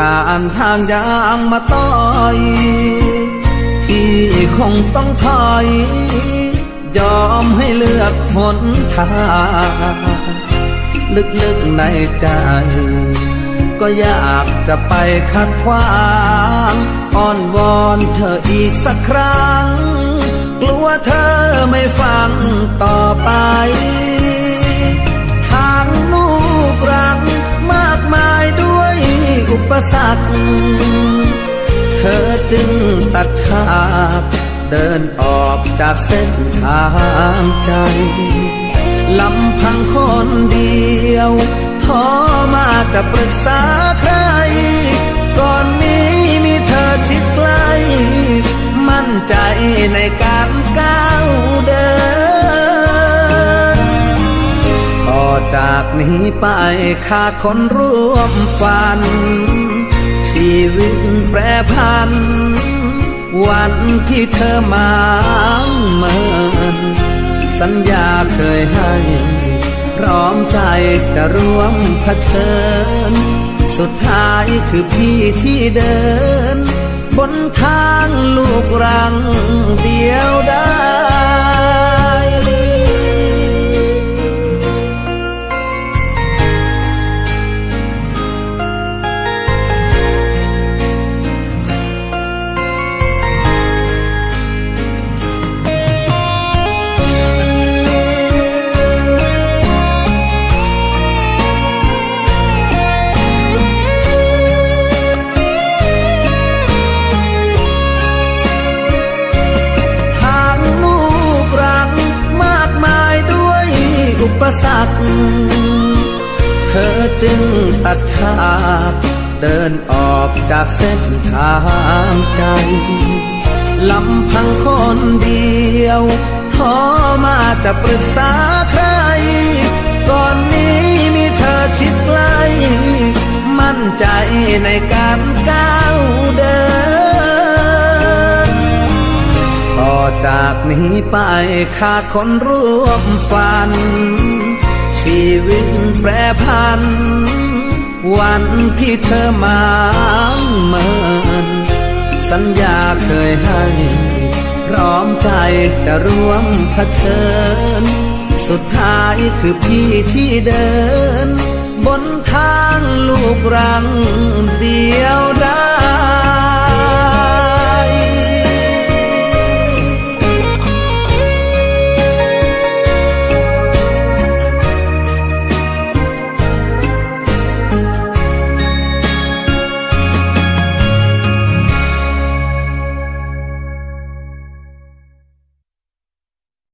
การทางยางมาต่อยพี่คงต้องถอย ยอมให้เลือกหนทางลึกๆในใจ ก็อยากจะไปขัดขวางอ้อนวอนเธออีกสักครั้ง กลัวเธอไม่ฟังต่อไป สรรคเธอจึงตัดฉากเดินออกจากเส้นทางใจลำพังคนเดียวท้อมาจะปรึกษาใคร ก่อนนี้มีเธอชิดใกล้ มั่นใจในการก้าว จากนี้ไปขาดคนร่วมฝัน ชีวิตแปรพัน วันที่เธอมาเมินสัญญาเคยให้พร้อมใจจะร่วมเผชิญ สุดท้ายคือพี่ที่เดิน บนทางลูกรังดี จึงตัดฉากเดินออกจากเส้นทางใจลำพังคนเดียวท้อมาจะปรึกษาใคร ก่อนนี้มีเธอชิดใกล้ มั่นใจในการก้าวเดิน ต่อจากนี้ไปข้าคนร่วมฝัน ชีวิตแปรพัน วันที่เธอมาเมินสัญญาเคยให้ พร้อมใจจะร่วมเผชิญ สุดท้ายคือพี่ที่เดิน บนทางลูกรังเดียวได้